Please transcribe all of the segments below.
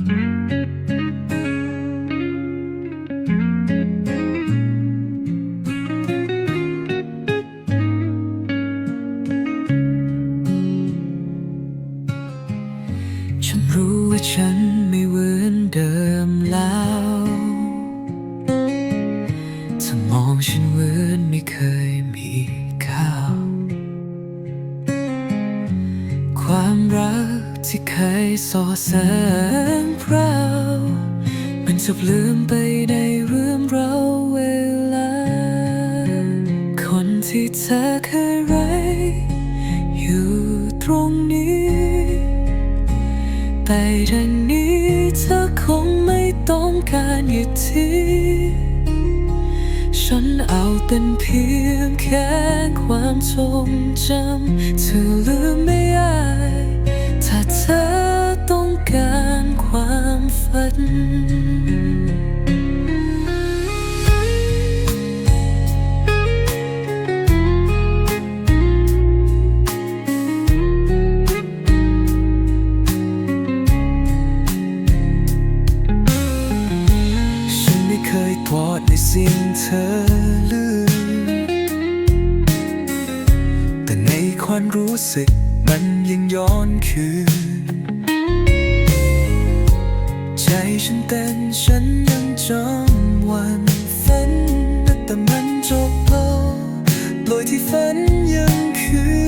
ฉันรู้ว่าฉันไม่เหมือนเดิมแล้วเธอมองฉันเหมือนไม่เคยมี ความรักที่เคยสอแสงพรามันจบลืมไปในเรื่องราวเวลา คนที่เธอเคยรักอยู่ตรงนี้แต่ดังนี้เธอคงไม่ต้องการอยู่ที่ ฉันเอาเป็นเพียงแค่ความทรงจำเธอลืมไม่ได้ถ้าเธอต้องการความฝัน ไม่เคยทอดในสิ่งเธอลืม แต่ในความรู้สึกมันยังย้อนคืน ใจฉันเต้นฉันยังจำวันฝันแต่มันจบลงโดยที่ฝันยังคือคน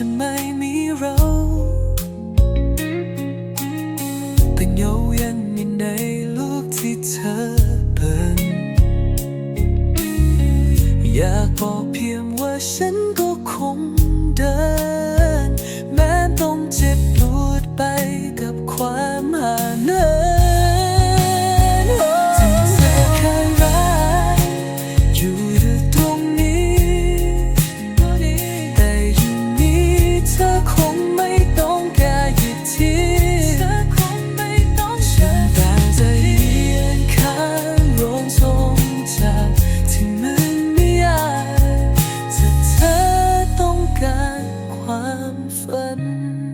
จะไม่มีเราแต่เงายังมีในลูกที่เธอเป็นอยากบอกเพียงว่าฉันก็คงเดิน แม้ต้องเจ็บปวดไปกับความหาเนิน ฝัน